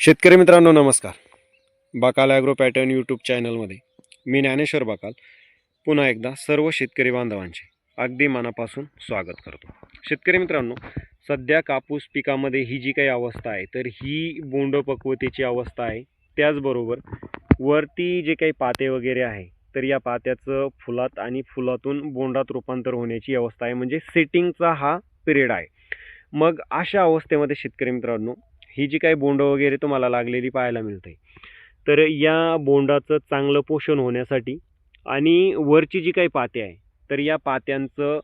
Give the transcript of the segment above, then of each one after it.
शेतकरी मित्रांनो नमस्कार. बाकाल ॲग्रो पॅटर्न यूट्यूब चॅनलमध्ये मी ज्ञानेश्वर बाकाल. पुन्हा एकदा सर्व शेतकरी बांधवांचे अगदी मनापासून स्वागत करतो. शेतकरी मित्रांनो सध्या कापूस पिकामध्ये ही जी काही अवस्था आहे तर ही बोंड पक्वतेची अवस्था आहे. त्याचबरोबर वरती जे काही पाते वगैरे आहे तर या पात्याचं फुलात आणि फुलातून बोंडात रूपांतर होण्याची अवस्था आहे. म्हणजे सेटिंगचा हा पिरियड आहे. मग अशा अवस्थेमध्ये शेतकरी मित्रांनो ही जी काही बोंड वगैरे तुम्हाला लागलेली पाहायला मिळते तर या बोंडाचं चांगलं पोषण होण्यासाठी आणि वरची जी काही पाते आहे तर या पात्यांचं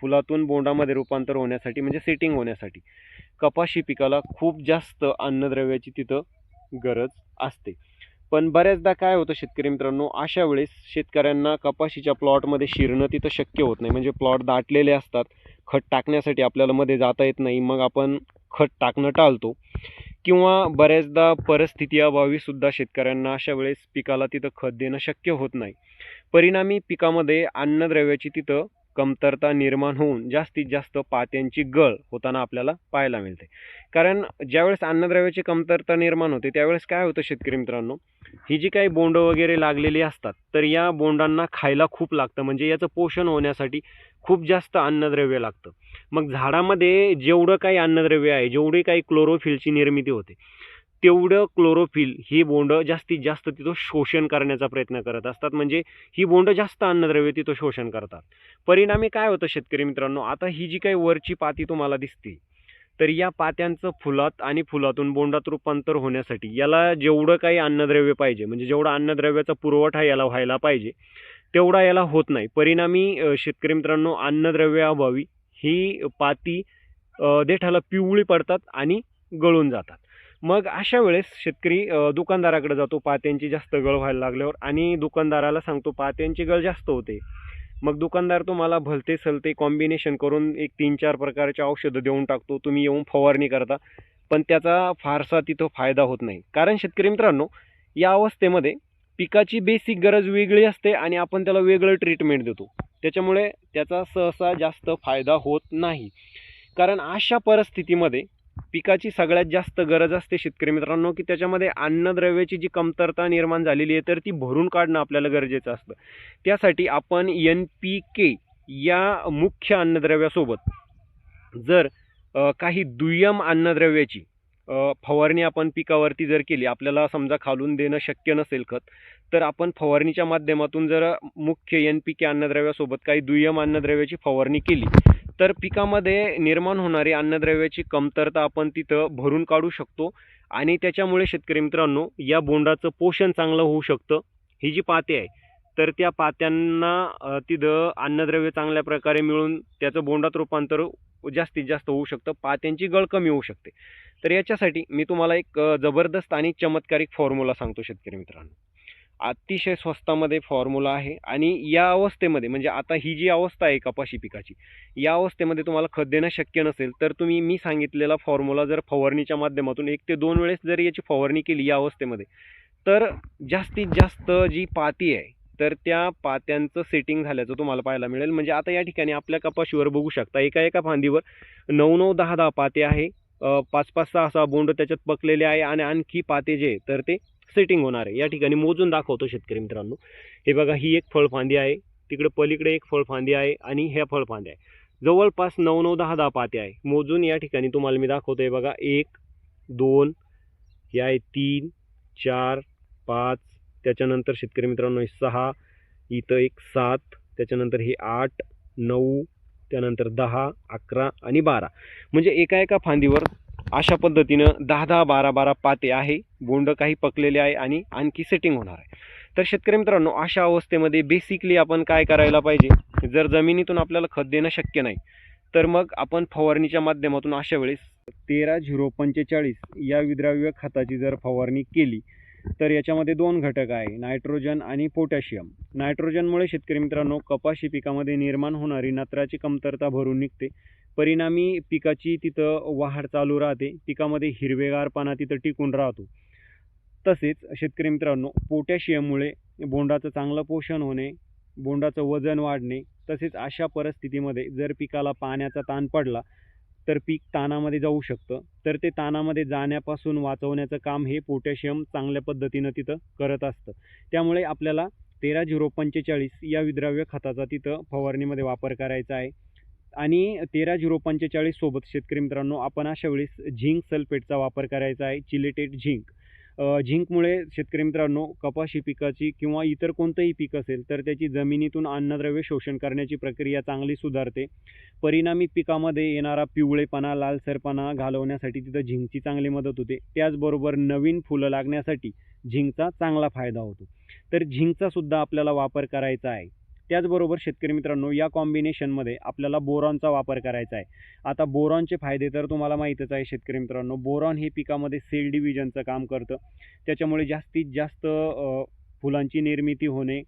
फुलातून बोंडामध्ये रूपांतर होण्यासाठी म्हणजे सेटिंग होण्यासाठी कपाशी पिकाला खूप जास्त अन्नद्रव्याची तिथं गरज असते. पण बऱ्याचदा काय होतं शेतकरी मित्रांनो अशा वेळेस शेतकऱ्यांना कपाशीच्या प्लॉटमध्ये शिरणं तिथं शक्य होत नाही. म्हणजे प्लॉट दाटलेले असतात खत टाकण्यासाठी आपल्याला मध्ये जाता येत नाही. मग आपण खत टाकणं टाळतो. किंवा बऱ्याचदा परिस्थिती अभावीसुद्धा शेतकऱ्यांना अशा वेळेस पिकाला तिथं खत देणं शक्य होत नाही. परिणामी पिकामध्ये अन्नद्रव्याची तिथं कमतरता निर्माण होऊन जास्तीत जास्त पात्यांची गळ होताना आपल्याला पाहायला मिळते. कारण ज्यावेळेस अन्नद्रव्याची कमतरता निर्माण होते त्यावेळेस काय होतं शेतकरी मित्रांनो? ही जी काही बोंड वगैरे लागलेली असतात तर या बोंडांना खायला खूप लागतं. म्हणजे याचं पोषण होण्यासाठी खूप जास्त अन्नद्रव्य लागतं. मग झाडामध्ये जेवढं काही अन्नद्रव्य आहे जेवढी काही क्लोरोफिलची निर्मिती होते तेवढं क्लोरोफिल ही बोंडं जास्तीत जास्त तिथं शोषण करण्याचा प्रयत्न करत असतात. म्हणजे ही बोंडं जास्त अन्नद्रव्य तिथं शोषण करतात. परिणामी काय होतं शेतकरी मित्रांनो? आता ही जी काही वरची पाती तुम्हाला दिसते तर या पात्यांचं फुलात आणि फुलातून बोंडात रूपांतर होण्यासाठी याला जेवढं काही अन्नद्रव्य पाहिजे म्हणजे जेवढा अन्नद्रव्याचा पुरवठा याला व्हायला पाहिजे तेवढा याला होत नाही. परिणामी शेतकरी मित्रांनो अन्नद्रव्याअभावी ही पाती देठाला पिवळी पडतात आणि गळून जातात. मग अशा वेळेस शेतकरी दुकानदाराकडे जातो पात्यांची जास्त गळ व्हायला लागल्यावर आणि दुकानदाराला सांगतो पात्यांची गळ जास्त होते. मग दुकानदार तुम्हाला भलते सलते कॉम्बिनेशन करून एक तीन चार प्रकारचे औषधं देऊन टाकतो तुम्ही येऊन फवारणी करता पण त्याचा फारसा तिथं फायदा होत नाही. कारण शेतकरी मित्रांनो या अवस्थेमध्ये पिकाची बेसिक गरज वेगळी असते आणि आपण त्याला वेगळं ट्रीटमेंट देतो. त्याच्यामुळे त्याचा सहसा जास्त फायदा होत नाही. कारण अशा परिस्थितीमध्ये पिकाची सगळ्यात जास्त गरज असते शेतकरी मित्रांनो की त्याच्यामध्ये अन्नद्रव्याची जी कमतरता निर्माण झालेली आहे तर ती भरून काढणं आपल्याला गरजेचं असतं. त्यासाठी आपण एन पी के या मुख्य अन्नद्रव्यासोबत जर काही दुय्यम अन्नद्रव्याची फवारणी आपण पिकावरती जर केली आपल्याला समजा खालून देणं शक्य नसेल खत तर आपण फवारणीच्या माध्यमातून जर मुख्य एन पी के अन्नद्रव्यासोबत काही दुय्यम अन्नद्रव्याची फवारणी केली तर पिकामध्ये निर्माण होणारी अन्नद्रव्याची कमतरता आपण तिथं भरून काढू शकतो. आणि त्याच्यामुळे शेतकरी मित्रांनो या बोंडाचं पोषण चांगलं होऊ शकतं. ही जी पाते आहे तर त्या पात्यांना तिथं अन्नद्रव्य चांगल्या प्रकारे मिळून त्याचं बोंडात रूपांतर जास्तीत जास्त होऊ शकतं. पात्यांची गळ कमी होऊ शकते. तर याच्यासाठी मी तुम्हाला एक जबरदस्त आणि चमत्कारिक फॉर्म्युला सांगतो शेतकरी मित्रांनो. अतिशय स्वस्तामध्ये फॉर्म्युला आहे. आणि या अवस्थेमध्ये म्हणजे आता ही जी अवस्था आहे कपाशी पिकाची या अवस्थेमध्ये तुम्हाला खत देणं शक्य नसेल तर तुम्ही मी सांगितलेला फॉर्म्युला जर फवारणीच्या माध्यमातून एक ते दोन वेळेस जर याची फवारणी केली या अवस्थेमध्ये तर जास्तीत जास्त जी पाती आहे तर त्या पात्यांचं सेटिंग झाल्याचं तुम्हाला पाहायला मिळेल. म्हणजे आता या ठिकाणी आपल्या कपाशीवर बघू शकता एका एका फांदीवर नऊ नऊ दहा दहा पाते आहे. पाच पाच सहा सहा बोंड त्याच्यात पकलेले आहे आणि आणखी पाते जे आहे, तर ते सेटिंग होणार आहे. या ठिकाणी मोजून दाखवतो शेतकरी मित्रांनो. हे बघा ही एक फळफांदी आहे. तिकडे पलीकडे एक फळफांदी आहे आणि ह्या फळफांद्या आहे. जवळपास नऊ नऊ दहा दहा पाते आहे. मोजून या ठिकाणी तुम्हाला मी दाखवतो. आहे बघा एक दोन हे आहे तीन चार पाच त्याच्यानंतर शेतकरी मित्रांनो हे सहा इथं एक सात त्याच्यानंतर हे आठ नऊ त्यानंतर दहा अकरा आणि बारा. म्हणजे एका एका फांदीवर अशा पद्धतीनं दहा दहा बारा बारा पाते आहे. बोंड काही पकलेले आहे आणि आणखी सेटिंग होणार आहे. तर शेतकरी मित्रांनो अशा अवस्थेमध्ये बेसिकली आपण काय करायला पाहिजे? जर जमिनीतून आपल्याला खत देणं शक्य नाही तर मग आपण फवारणीच्या माध्यमातून अशा वेळेस तेरा झिरो पंचेचाळीस या विद्राव्य खताची जर फवारणी केली तर याच्यामध्ये दोन घटक आहे नायट्रोजन आणि पोटॅशियम. नायट्रोजनमुळे शेतकरी मित्रांनो कपाशी पिकामध्ये निर्माण होणारी नत्राची कमतरता भरून निघते. परिणामी पिकाची तिथं वाढ चालू राहते. पिकामध्ये हिरवेगारपणा तिथं टिकून राहतो. तसेच शेतकरी मित्रांनो पोटॅशियममुळे बोंडाचं चांगलं पोषण होणे बोंडाचं वजन वाढणे तसेच अशा परिस्थितीमध्ये जर पिकाला पाण्याचा ताण पडला तर पीक ताणामध्ये जाऊ शकतं. तर ते ताणामध्ये जाण्यापासून वाचवण्याचं काम हे पोटॅशियम चांगल्या पद्धतीनं तिथं करत असतं. त्यामुळे आपल्याला तेरा झिरो पंचेचाळीस या विद्राव्य खताचा तिथं फवारणीमध्ये वापर करायचा आहे. आणि तेरा झिरो पंचेचाळीस सोबत शेतकरी मित्रांनो आपण अशा वेळेस झिंक सल्फेटचा वापर करायचा आहे चिलेटेड झिंक. झिंकमुळे शेतकरी मित्रांनो कपाशी पिकाची किंवा इतर कोणतंही पीक असेल तर त्याची जमिनीतून अन्नद्रव्य शोषण करण्याची प्रक्रिया चांगली सुधारते. परिणामी पिकामध्ये येणारा पिवळेपणा लालसरपणा घालवण्यासाठी तिथं झिंकची चांगली मदत होते. त्याचबरोबर नवीन फुलं लागण्यासाठी झिंकचा चांगला फायदा होतो. तर झिंकचा सुद्धा आपल्याला वापर करायचा आहे. त्याचबरोबर शेतकरी मित्रांनो या कॉम्बिनेशनमध्ये आपल्याला बोरॉनचा वापर करायचा आहे. आता बोरॉनचे फायदे तर तुम्हाला माहीतच आहे शेतकरी मित्रांनो. बोरॉन हे पिकामध्ये सेल डिव्हिजनचं काम करतं. त्याच्यामुळे जास्तीत जास्त फुलांची निर्मिती होणे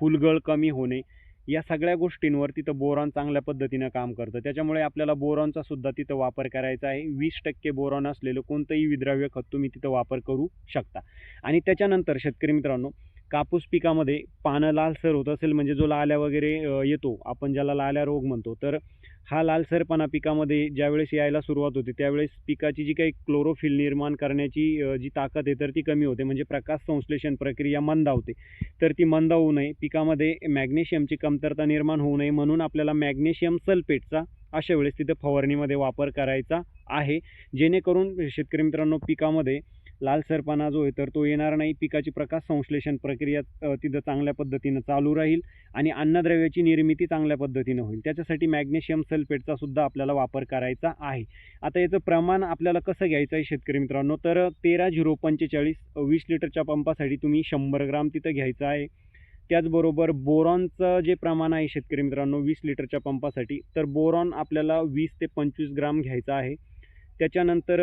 फुलगळ कमी होणे या सगळ्या गोष्टींवर तिथं बोरॉन चांगल्या पद्धतीनं काम करतं. त्याच्यामुळे आपल्याला बोरॉनचा सुद्धा तिथं वापर करायचा आहे. वीस टक्के बोरॉन असलेलं कोणतंही विद्राव्य खत तुम्ही तिथं वापर करू शकता. आणि त्याच्यानंतर शेतकरी मित्रांनो कापूस पिकामध्ये पानं लालसर होत असेल म्हणजे जो लाल्या वगैरे येतो आपण ज्याला लाल्या रोग म्हणतो तर हा लालसरपणा पिकामध्ये ज्यावेळेस यायला सुरुवात होते त्यावेळेस पिकाची जी काही क्लोरोफिल निर्माण करण्याची जी ताकद आहे तर ती कमी होते. म्हणजे प्रकाश संश्लेषण प्रक्रिया मंदावते तर ती मंद होऊ नये. पिकामध्ये मॅग्नेशियमची कमतरता निर्माण होऊ नये म्हणून आपल्याला मॅग्नेशियम सल्फेटचा अशा वेळेस तिथं फवारणीमध्ये वापर करायचा आहे. जेणेकरून शेतकरी मित्रांनो पिकामध्ये लालसरपणा जो आहे तर तो येणार नाही. पिकाची प्रकाश संश्लेषण प्रक्रिया तिथं चांगल्या पद्धतीनं चालू राहील आणि अन्नद्रव्याची निर्मिती चांगल्या पद्धतीनं होईल. त्याच्यासाठी मॅग्नेशियम सल्फेटचा सुद्धा आपल्याला वापर करायचा आहे. आता याचं प्रमाण आपल्याला कसं घ्यायचं आहे शेतकरी मित्रांनो? तर तेरा झिरो पंचेचाळीस वीस लिटरच्या पंपासाठी तुम्ही शंभर ग्राम तिथं घ्यायचं आहे. त्याचबरोबर बोरॉनचं जे प्रमाण आहे शेतकरी मित्रांनो वीस लिटरच्या पंपासाठी तर बोरॉन आपल्याला वीस ते पंचवीस ग्राम घ्यायचं आहे. त्याच्यानंतर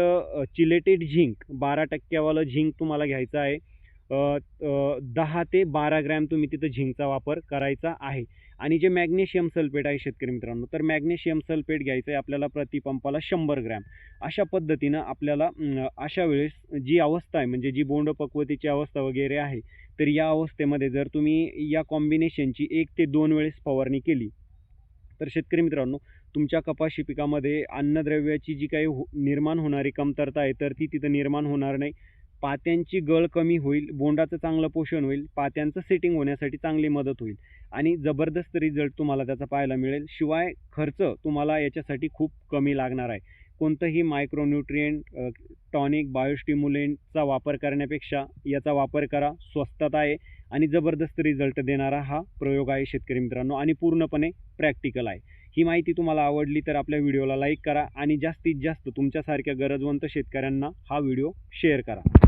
चिलेटेड झिंक बारा टक्क्यावालं झिंक तुम्हाला घ्यायचं आहे. दहा ते बारा ग्रॅम तुम्ही तिथं झिंकचा वापर करायचा आहे. आणि जे मॅग्नेशियम सल्फेट आहे शेतकरी मित्रांनो तर मॅग्नेशियम सल्फेट घ्यायचं आहे आपल्याला प्रतिपंपाला शंभर ग्रॅम. अशा पद्धतीनं आपल्याला अशा वेळेस जी अवस्था आहे म्हणजे जी बोंड पक्वतेची अवस्था वगैरे आहे तर या अवस्थेमध्ये जर तुम्ही या कॉम्बिनेशनची एक ते दोन वेळेस फवारणी केली तर शेतकरी मित्रांनो तुमच्या कपाशी पिकामध्ये अन्नद्रव्याची जी काही हो निर्माण होणारी कमतरता आहे तर ती तिथं निर्माण होणार नाही. पात्यांची गळ कमी होईल बोंडाचं चांगलं पोषण होईल पात्यांचं सेटिंग होण्यासाठी चांगली मदत होईल. आणि जबरदस्त रिझल्ट तुम्हाला त्याचा पाहायला मिळेल. शिवाय खर्च तुम्हाला याच्यासाठी खूप कमी लागणार आहे. कोणतंही मायक्रोन्युट्रिएंट टॉनिक बायोस्टिम्युलेंटचा वापर करण्यापेक्षा याचा वापर करा स्वस्तात आहे आणि जबरदस्त रिझल्ट देणारा हा प्रयोग आहे शेतकरी मित्रांनो. आणि पूर्णपणे प्रॅक्टिकल आहे. ही माहिती तुम्हाला आवडली तर आपल्या व्हिडिओला लाईक करा आणि जास्तीत जास्त तुमच्यासारख्या गरजवंत शेतकऱ्यांना हा व्हिडिओ शेअर करा.